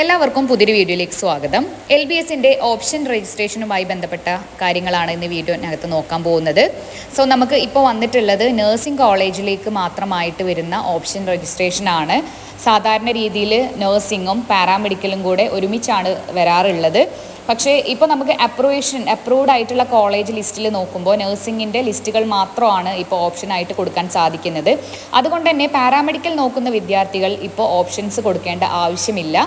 എല്ലാവർക്കും പുതിയൊരു വീഡിയോയിലേക്ക് സ്വാഗതം. എൽ ബി എസിന്റെ ഓപ്ഷൻ രജിസ്ട്രേഷനുമായി ബന്ധപ്പെട്ട കാര്യങ്ങളാണ് ഇന്ന് വീഡിയോനകത്ത് നോക്കാൻ പോകുന്നത്. സോ നമുക്ക് ഇപ്പോൾ വന്നിട്ടുള്ളത് നഴ്സിംഗ് കോളേജിലേക്ക് മാത്രമായിട്ട് വരുന്ന ഓപ്ഷൻ രജിസ്ട്രേഷനാണ് സാധാരണ രീതിയിൽ നഴ്സിംഗും പാരാമെഡിക്കലും കൂടെ ഒരുമിച്ചാണ് വരാറുള്ളത്. പക്ഷേ ഇപ്പോൾ നമുക്ക് അപ്രൂവേഷൻ അപ്രൂവ്ഡ് ആയിട്ടുള്ള കോളേജ് ലിസ്റ്റിൽ നോക്കുമ്പോൾ നഴ്സിംഗിന്റെ ലിസ്റ്റുകൾ മാത്രമാണ് ഇപ്പോൾ ഓപ്ഷനായിട്ട് കൊടുക്കാൻ സാധിക്കുന്നത്. അതുകൊണ്ട് തന്നെ പാരാമെഡിക്കൽ നോക്കുന്ന വിദ്യാർത്ഥികൾ ഇപ്പോൾ ഓപ്ഷൻസ് കൊടുക്കേണ്ട ആവശ്യമില്ല.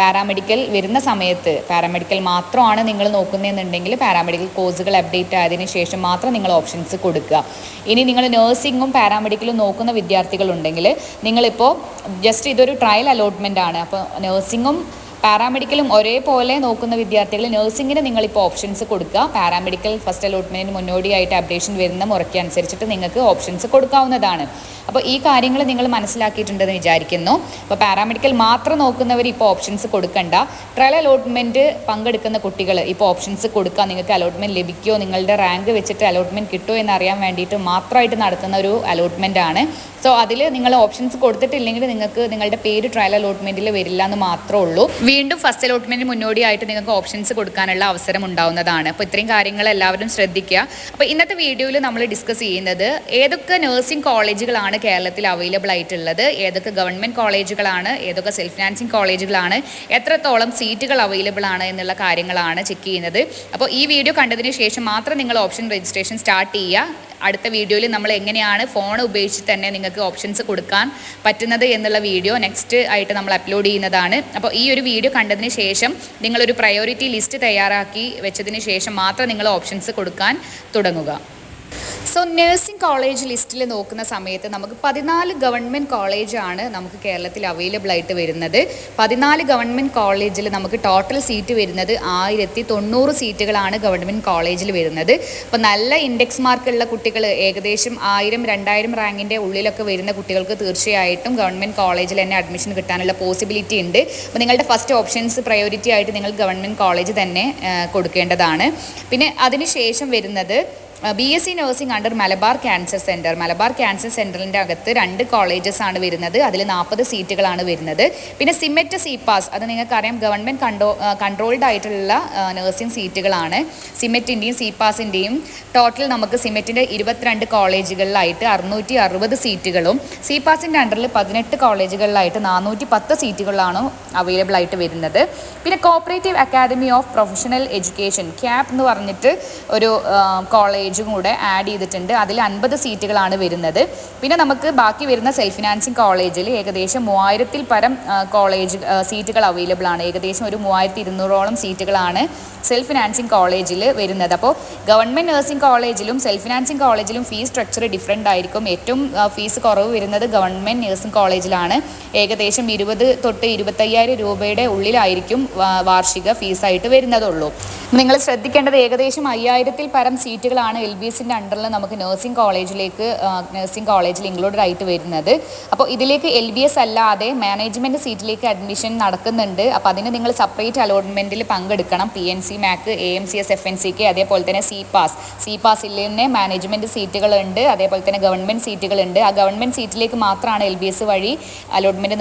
പാരാമെഡിക്കൽ വരുന്ന സമയത്ത് പാരാമെഡിക്കൽ മാത്രമാണ് നിങ്ങൾ നോക്കുന്നതെന്നുണ്ടെങ്കിൽ പാരാമെഡിക്കൽ കോഴ്സുകൾ അപ്ഡേറ്റ് ആയതിനു ശേഷം മാത്രം നിങ്ങൾ ഓപ്ഷൻസ് കൊടുക്കുക. ഇനി നിങ്ങൾ നഴ്സിംഗും പാരാമെഡിക്കലും നോക്കുന്ന വിദ്യാർത്ഥികളുണ്ടെങ്കിൽ നിങ്ങളിപ്പോൾ ജസ്റ്റ് ഇതൊരു ട്രയൽ അലോട്ട്മെന്റ് ആണ്. അപ്പോൾ നഴ്സിംഗും പാരാമെഡിക്കലും ഒരേപോലെ നോക്കുന്ന വിദ്യാർത്ഥികൾ നഴ്സിംഗിന് നിങ്ങളിപ്പോൾ ഓപ്ഷൻസ് കൊടുക്കുക. പാരാമെഡിക്കൽ ഫസ്റ്റ് അലോട്ട്മെന്റിന് മുന്നോടിയായിട്ട് അപ്ഡേഷൻ വരുന്ന മുറയ്ക്ക് അനുസരിച്ചിട്ട് നിങ്ങൾക്ക് ഓപ്ഷൻസ് കൊടുക്കാവുന്നതാണ്. അപ്പോൾ ഈ കാര്യങ്ങൾ നിങ്ങൾ മനസ്സിലാക്കിയിട്ടുണ്ടെന്ന് വിചാരിക്കുന്നു. അപ്പോൾ പാരാമെഡിക്കൽ മാത്രം നോക്കുന്നവർ ഇപ്പോൾ ഓപ്ഷൻസ് കൊടുക്കണ്ട. ട്രയൽ അലോട്ട്മെന്റ് പങ്കെടുക്കുന്ന കുട്ടികൾ ഇപ്പോൾ ഓപ്ഷൻസ് കൊടുക്കുക. നിങ്ങൾക്ക് അലോട്ട്മെന്റ് ലഭിക്കുമോ? നിങ്ങളുടെ റാങ്ക് വെച്ചിട്ട് അലോട്ട്മെന്റ് കിട്ടുമോ എന്ന് അറിയാൻ വേണ്ടിയിട്ട് മാത്രമായിട്ട് നടത്തുന്ന ഒരു അലോട്ട്മെന്റ് ആണ്. സോ അതിൽ നിങ്ങൾ ഓപ്ഷൻസ് കൊടുത്തിട്ടില്ലെങ്കിൽ നിങ്ങൾക്ക് നിങ്ങളുടെ പേര് ട്രയൽ അലോട്ട്മെന്റിൽ വരില്ല എന്ന് മാത്രമേ ഉള്ളൂ. വീണ്ടും ഫസ്റ്റ് അലോട്ട്മെന്റ് മുന്നോടിയായിട്ട് നിങ്ങൾക്ക് ഓപ്ഷൻസ് കൊടുക്കാനുള്ള അവസരം ഉണ്ടാവുന്നതാണ്. അപ്പോൾ ഇത്രയും കാര്യങ്ങൾ എല്ലാവരും ശ്രദ്ധിക്കുക. അപ്പോൾ ഇന്നത്തെ വീഡിയോയിൽ നമ്മൾ ഡിസ്കസ് ചെയ്യുന്നത് ഏതൊക്കെ നഴ്സിംഗ് കോളേജുകളാണ് കേരളത്തിൽ അവൈലബിൾ ആയിട്ടുള്ളത്. ഏതൊക്കെ ഗവൺമെന്റ് കോളേജുകളാണ് ഏതൊക്കെ സെൽഫ് ഫിനാൻസിങ് കോളേജുകളാണ് എത്രത്തോളം സീറ്റുകൾ അവൈലബിൾ ആണ് എന്നുള്ള കാര്യങ്ങളാണ് ചെക്ക് ചെയ്യുന്നത്. അപ്പോൾ ഈ വീഡിയോ കണ്ടതിന് ശേഷം മാത്രം നിങ്ങൾ ഓപ്ഷൻ രജിസ്ട്രേഷൻ സ്റ്റാർട്ട് ചെയ്യുക. അടുത്ത വീഡിയോയിൽ നമ്മൾ എങ്ങനെയാണ് ഫോൺ ഉപയോഗിച്ച് തന്നെ നിങ്ങൾക്ക് ഓപ്ഷൻസ് കൊടുക്കാൻ പറ്റുന്നത് എന്നുള്ള വീഡിയോ നെക്സ്റ്റ് ആയിട്ട് നമ്മൾ അപ്ലോഡ് ചെയ്യുന്നതാണ്. അപ്പോൾ ഈ ഒരു വീഡിയോ കണ്ടതിന് ശേഷം നിങ്ങളൊരു പ്രയോറിറ്റി ലിസ്റ്റ് തയ്യാറാക്കി വെച്ചതിന് ശേഷം മാത്രം നിങ്ങൾ ഓപ്ഷൻസ് കൊടുക്കാൻ തുടങ്ങുക. സോ നഴ്സിംഗ് കോളേജ് ലിസ്റ്റിൽ നോക്കുന്ന സമയത്ത് നമുക്ക് പതിനാല് ഗവൺമെന്റ് കോളേജാണ് നമുക്ക് കേരളത്തിൽ അവൈലബിൾ ആയിട്ട് വരുന്നത്. പതിനാല് ഗവൺമെന്റ് കോളേജിൽ നമുക്ക് ടോട്ടൽ സീറ്റ് വരുന്നത് ആയിരത്തി തൊണ്ണൂറ് സീറ്റുകളാണ് ഗവൺമെന്റ് കോളേജിൽ വരുന്നത്. അപ്പോൾ നല്ല ഇൻഡെക്സ് മാർക്കുള്ള കുട്ടികൾ ഏകദേശം ആയിരം രണ്ടായിരം റാങ്കിന്റെ ഉള്ളിലൊക്കെ വരുന്ന കുട്ടികൾക്ക് തീർച്ചയായിട്ടും ഗവൺമെന്റ് കോളേജിൽ തന്നെ അഡ്മിഷൻ കിട്ടാനുള്ള പോസിബിലിറ്റി ഉണ്ട്. അപ്പോൾ നിങ്ങളുടെ ഫസ്റ്റ് ഓപ്ഷൻസ് പ്രയോറിറ്റി ആയിട്ട് നിങ്ങൾ ഗവൺമെന്റ് കോളേജ് തന്നെ കൊടുക്കേണ്ടതാണ്. പിന്നെ അതിനുശേഷം വരുന്നത് B S C nursing under Malabar cancer centre Malabar cancer സെന്ററിന്റെ അകത്ത് രണ്ട് കോളേജസ് ആണ് വരുന്നത്. അതിൽ നാൽപ്പത് സീറ്റുകളാണ് വരുന്നത്. പിന്നെ സിമെറ്റ് സി പാസ് അത് നിങ്ങൾക്കറിയാം ഗവൺമെന്റ് കൺട്രോ കൺട്രോൾഡ് ആയിട്ടുള്ള നഴ്സിംഗ് സീറ്റുകളാണ്. സിമെറ്റിന്റെയും സിപാസിന്റെയും ടോട്ടൽ നമുക്ക് സിമെറ്റിന്റെ ഇരുപത്തിരണ്ട് കോളേജുകളിലായിട്ട് അറുന്നൂറ്റി അറുപത് സീറ്റുകളും സിപാസിന്റെ അണ്ടറിൽ പതിനെട്ട് കോളേജുകളിലായിട്ട് നാനൂറ്റി പത്ത് സീറ്റുകളാണ് അവൈലബിൾ ആയിട്ട് വരുന്നത്. പിന്നെ cooperative academy of professional education CAPE എന്ന് പറഞ്ഞിട്ട് ഒരു കോളേജും കൂടെ ആഡ് ചെയ്തിട്ടുണ്ട്. അതിൽ അൻപത് സീറ്റുകളാണ് വരുന്നത്. പിന്നെ നമുക്ക് ബാക്കി വരുന്ന സെൽഫ് ഫിനാൻസിങ് കോളേജിൽ ഏകദേശം മൂവായിരത്തിൽ പരം കോളേജ് സീറ്റുകൾ അവൈലബിൾ ആണ്. ഏകദേശം ഒരു മൂവായിരത്തി ഇരുന്നൂറോളം സീറ്റുകളാണ് സെൽഫ് ഫിനാൻസിങ് കോളേജിൽ വരുന്നത്. അപ്പോൾ ഗവൺമെന്റ് നഴ്സിംഗ് കോളേജിലും സെൽഫ് ഫിനാൻസിങ് കോളേജിലും ഫീസ് സ്ട്രക്ചർ ഡിഫറെന്റ് ആയിരിക്കും. ഏറ്റവും ഫീസ് കുറവ് വരുന്നത് ഗവൺമെന്റ് നഴ്സിംഗ് കോളേജിലാണ്. ഏകദേശം ഇരുപത് തൊട്ട് ഇരുപത്തയ്യായിരം രൂപയുടെ ഉള്ളിലായിരിക്കും വാർഷിക ഫീസായിട്ട് വരുന്നതുള്ളൂ. നിങ്ങൾ ശ്രദ്ധിക്കേണ്ടത് ഏകദേശം അയ്യായിരത്തിൽ പരം സീറ്റുകളാണ് എൽ ബി എസിന്റെ അണ്ടറിൽ നമുക്ക് നഴ്സിംഗ് കോളേജിലേക്ക് നഴ്സിംഗ് കോളേജിൽ ഇൻക്ലൂഡഡ് ആയിട്ട് വരുന്നത്. അപ്പോൾ ഇതിലേക്ക് എൽ ബി എസ് അല്ലാതെ മാനേജ്മെന്റ് സീറ്റിലേക്ക് അഡ്മിഷൻ നടക്കുന്നുണ്ട്. അപ്പോൾ അതിന് നിങ്ങൾ സെപ്പറേറ്റ് അലോട്ട്മെന്റിൽ പങ്കെടുക്കണം. P N C Mac A M C S F N സിക്ക് അതേപോലെ തന്നെ സി പാസ് സി പാസിൽ തന്നെ മാനേജ്മെന്റ് സീറ്റുകളുണ്ട് അതേപോലെ തന്നെ ഗവൺമെന്റ് സീറ്റുകളുണ്ട് ആ ഗവൺമെന്റ് സീറ്റിലേക്ക് മാത്രമാണ് എൽ ബി എസ് വഴി അലോട്ട്മെന്റ്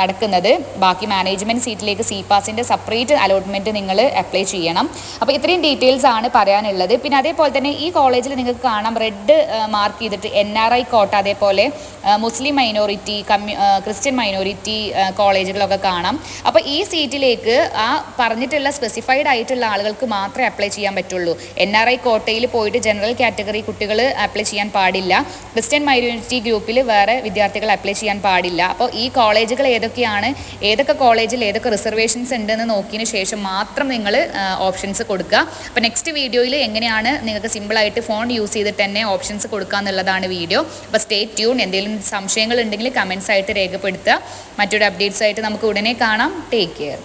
നടക്കുന്നത്. ബാക്കി മാനേജ്മെന്റ് സീറ്റിലേക്ക് സി പാസിന്റെ സെപ്പറേറ്റ് അലോട്ട്മെന്റ് നിങ്ങൾ അപ്ലൈ ചെയ്യണം. അപ്പോൾ ഇത്രയും ഡീറ്റെയിൽസ് ആണ് പറയാനുള്ളത്. പിന്നെ അതേപോലെ തന്നെ ഈ കോളേജിൽ നിങ്ങൾക്ക് കാണാം. റെഡ് മാർക്ക് ചെയ്തിട്ട് എൻ ആർ ഐ കോട്ട അതേപോലെ മുസ്ലിം മൈനോറിറ്റി കമ്മ്യൂ ക്രിസ്ത്യൻ മൈനോറിറ്റി കോളേജുകളൊക്കെ കാണാം. അപ്പോൾ ഈ സീറ്റിലേക്ക് ആ പറഞ്ഞിട്ടുള്ള സ്പെസിഫൈഡ് ആയിട്ടുള്ള ആളുകൾക്ക് മാത്രമേ അപ്ലൈ ചെയ്യാൻ പറ്റുള്ളൂ. എൻ ആർ ഐ കോട്ടയിൽ പോയിട്ട് ജനറൽ കാറ്റഗറി കുട്ടികൾ അപ്ലൈ ചെയ്യാൻ പാടില്ല. ക്രിസ്ത്യൻ മൈനോറിറ്റി ഗ്രൂപ്പിൽ വേറെ വിദ്യാർത്ഥികൾ അപ്ലൈ ചെയ്യാൻ പാടില്ല. അപ്പോൾ ഈ കോളേജുകൾ ഏതൊക്കെയാണ് ഏതൊക്കെ കോളേജിൽ ഏതൊക്കെ റിസർവേഷൻസ് ഉണ്ടെന്ന് നോക്കിയതിന് ശേഷം മാത്രം നിങ്ങൾ ഓപ്ഷൻസ് കൊടുക്കുക. അപ്പോൾ നെക്സ്റ്റ് വീഡിയോയിൽ എങ്ങനെയാണ് നിങ്ങൾക്ക് സിമ്പിളായിട്ട് ഫോൺ യൂസ് ചെയ്തിട്ട് തന്നെ ഓപ്ഷൻസ് കൊടുക്കുക എന്നുള്ളതാണ് വീഡിയോ അപ്പോൾ സ്റ്റേ ട്യൂൺ എന്തെങ്കിലും സംശയങ്ങൾ ഉണ്ടെങ്കിൽ കമൻസ് ആയിട്ട് രേഖപ്പെടുത്തുക. മറ്റൊരു അപ്ഡേറ്റ്സ് ആയിട്ട് നമുക്ക് ഉടനെ കാണാം. Take care